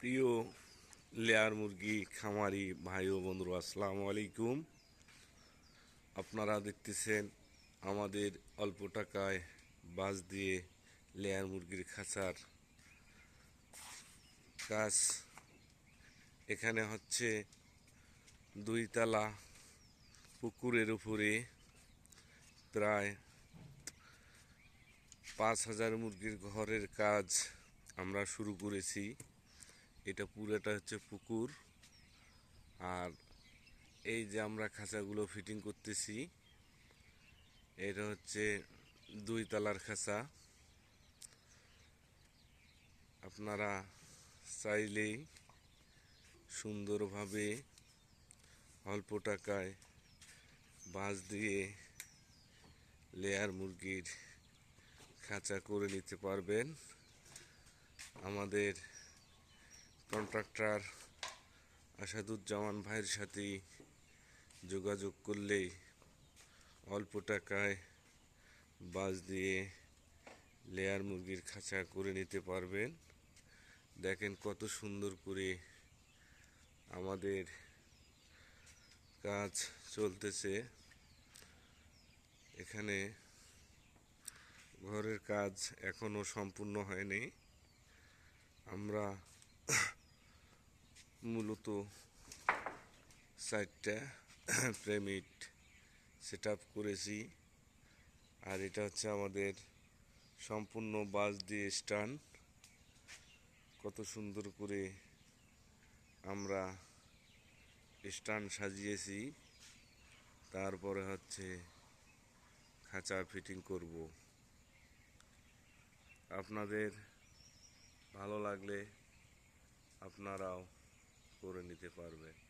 প্রিয় লেয়ার মুরগি, খামারি ভাই ও বন্ধুরা, আসসালামু আলাইকুম। আপনারা দেখতেছেন আমাদের অল্প টাকায় বাস দিয়ে লেয়ার মুরগির খাঁচার কাজ। এখানে হচ্ছে দুই তালা পুকুরের উপরে প্রায় পাঁচ হাজার মুরগির ঘরের কাজ আমরা শুরু করেছি। এটা পুরোটা হচ্ছে পুকুর। আর এই যে আমরা খাঁচাগুলো ফিটিং করতেছি, এটা হচ্ছে দুই তলার খাঁচা। আপনারা চাইলেই সুন্দরভাবে অল্প টাকায় বাঁশ দিয়ে লেয়ার মুরগির খাঁচা করে নিতে পারবেন। আমাদের কন্ট্রাক্টর আসাদুজ্জামান ভাইয়ের সাথে যোগাযোগ করলেই অল্প টাকায় বাস দিয়ে লেয়ার মুরগির খাঁচা করে নিতে পারবেন। দেখেন কত সুন্দর করে আমাদের কাজ চলতেছে। এখানে ঘরের কাজ এখনও সম্পূর্ণ হয়নি। আমরা মূলত সাইডটা প্রেমিট সেট করেছি। আর এটা হচ্ছে আমাদের সম্পূর্ণ বাস দিয়ে স্টান। কত সুন্দর করে আমরা স্টান সাজিয়েছি। তারপরে হচ্ছে খাঁচা ফিটিং করব। আপনাদের ভালো লাগলে আপনারাও করে নিতে পারবেন